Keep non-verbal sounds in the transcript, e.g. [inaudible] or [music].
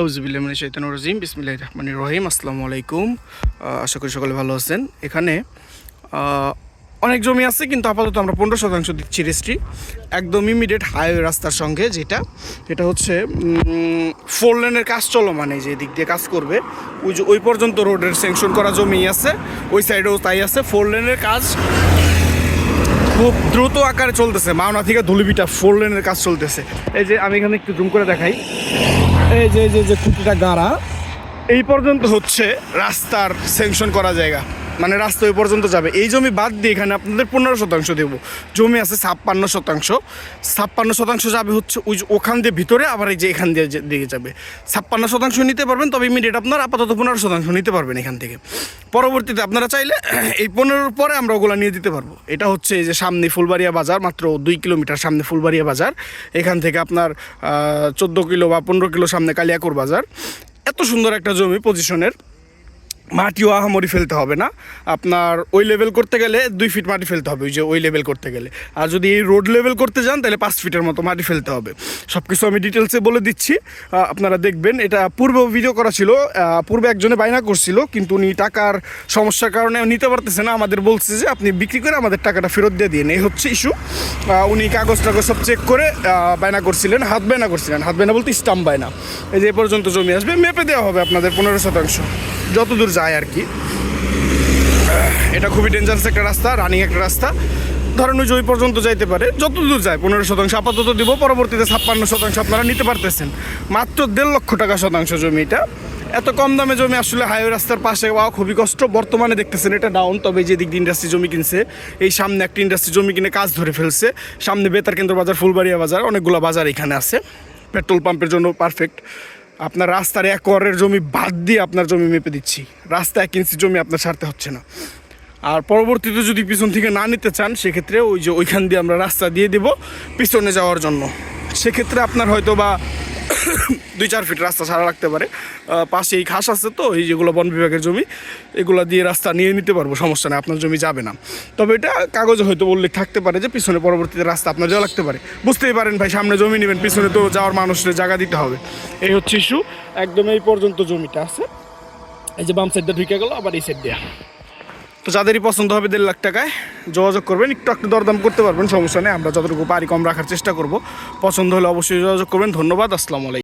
আউজবিল্লামিন শৈতান রাজিম বিসমিল্লাহ রহমান রহিম, আসসালামু আলাইকুম। আশা করি সকলে ভালো আছেন। এখানে অনেক জমি আছে, কিন্তু আপাতত আমরা পনেরো শতাংশ দিচ্ছি রেস্ট্রি। একদম ইমিডিয়েট হাইওয়ে রাস্তার সঙ্গে যেটা। এটা হচ্ছে ফোর লেনের কাজ চলমান এই যে দিক দিয়ে কাজ করবে। ওই যে, ওই পর্যন্ত রোডের স্যাংশন করা জমি আছে, ওই সাইডেও তাই আছে। ফোর লেনের কাজ খুব দ্রুত আকারে চলতেছে। মাওনা থেকে ধুলিবিটা ফোর লেনের কাজ চলতেছে। এই যে, আমি এখানে একটু জুম করে দেখাই। এই যে যে যে খুঁটিটা গাড়া এই পর্যন্ত হচ্ছে রাস্তার স্যাংশন করা জায়গা। মানে রাস্তা ওই পর্যন্ত যাবে। এই জমি বাদ দিয়ে এখানে আপনাদের পনেরো শতাংশ দেবো। জমি আছে ছাপ্পান্ন শতাংশ। ছাপ্পান্ন শতাংশ যাবে হচ্ছে ওই ওখান দিয়ে ভিতরে, আবার এই যে এখান দিয়ে দিকে যাবে। ছাপ্পান্ন শতাংশ নিতে পারবেন, তবে ইমিডিয়েট আপনার আপাতত পনেরো শতাংশ নিতে পারবেন এখান থেকে। পরবর্তীতে আপনারা চাইলে [clears throat] এই পনেরোর পরে আমরা ওগুলো নিয়ে দিতে পারব। এটা হচ্ছে এই যে সামনে ফুলবাড়িয়া বাজার, মাত্র দুই কিলোমিটার সামনে ফুলবাড়িয়া বাজার। এখান থেকে আপনার চোদ্দ কিলো বা পনেরো কিলো সামনে কালিয়াকুর বাজার। এত সুন্দর একটা জমি পজিশনের মাটিও আহামরি ফেলতে হবে না। আপনার ওই লেভেল করতে গেলে দুই ফিট মাটি ফেলতে হবে, ওই যে ওই লেভেল করতে গেলে। আর যদি এই রোড লেভেল করতে যান, তাহলে পাঁচ ফিটের মতো মাটি ফেলতে হবে। সব কিছু আমি ডিটেলসে বলে দিচ্ছি। আপনারা দেখবেন, এটা পূর্বেও ভিডিও করা ছিল পূর্বে একজনে বায়না করছিল, কিন্তু উনি টাকার সমস্যার কারণে নিতে পারতেছে না। আমাদের বলছে যে, আপনি বিক্রি করে আমাদের টাকাটা ফেরত দিয়ে দিন। এই হচ্ছে ইস্যু উনি কাগজ টাগজ সব চেক করে বায়না করছিলেন, হাত বায়না করছিলেন। হাত বায়না বলতে স্টাম্প বায়না। এই যে এ পর্যন্ত জমি আসবে, মেপে দেওয়া হবে আপনাদের পনেরো শতাংশ। যতদূর যায় আর কি। এটা খুবই ডেঞ্জারাস একটা রাস্তা রানিং একটা রাস্তা। ধরেন ওই যে ওই পর্যন্ত যাইতে পারে, যতদূর যায়, পনেরো শতাংশ আপাতত দিব, পরবর্তীতে ছাপ্পান্ন শতাংশ আপনারা নিতে পারতেছেন। মাত্র দেড় লক্ষ টাকা শতাংশ জমিটা এত কম দামে জমি আসলে হাইওয়ে রাস্তার পাশে পাওয়া খুবই কষ্ট। বর্তমানে দেখতেছেন এটা ডাউন তবে যে দিক দিয়ে ইন্ডাস্ট্রি জমি কিনছে, এই সামনে একটা ইন্ডাস্ট্রি জমি কিনে কাজ ধরে ফেলছে। সামনে বেতার কেন্দ্র বাজার ফুলবাড়িয়া বাজার, অনেকগুলো বাজার এখানে আছে। পেট্রোল পাম্পের জন্য পারফেক্ট আপনার রাস্তার এক করের জমি বাদ দিয়ে আপনার জমি মেপে দিচ্ছি। রাস্তা এক ইঞ্চি জমি আপনার ছাড়তে হচ্ছে না। আর পরবর্তীতে যদি পিছন থেকে না নিতে চান, সেক্ষেত্রে ওই যে ওইখান দিয়ে আমরা রাস্তা দিয়ে দেব পিছনে যাওয়ার জন্য। সেক্ষেত্রে আপনার হয়তো বা [coughs] দুই চার ফিট রাস্তা ছাড়া রাখতে পারে। পাশে এই ঘাস আছে তো, এই যেগুলো বন বিভাগের জমি, এগুলো দিয়ে রাস্তা নিয়ে নিতে পারব, সমস্যা নেই, আপনার জমি যাবে না। তবে এটা কাগজে হয়তো উল্লেখ থাকতে পারে যে পিছনে পরবর্তীতে রাস্তা আপনার যাওয়া লাগতে পারে। বুঝতেই পারেন ভাই, সামনে জমি নেবেন, পিছনে তো যাওয়ার মানুষের জায়গা দিতে হবে। এই হচ্ছে ইস্যু একদম এই পর্যন্ত জমিটা আছে। এই যে বাম সাইডটা ঢুকে গেল, আবার এই সাইড দেওয়া তো যাদেরই পছন্দ হবে দেড় লাখ টাকায় যোগাযোগ করবেন, একটু একটু দরদাম করতে পারবেন, সমস্যা নেই। আমরা যতটুকু পারি কম রাখার চেষ্টা করব। পছন্দ হলে অবশ্যই যোগাযোগ করবেন। ধন্যবাদ, আসসালামু আলাইকুম।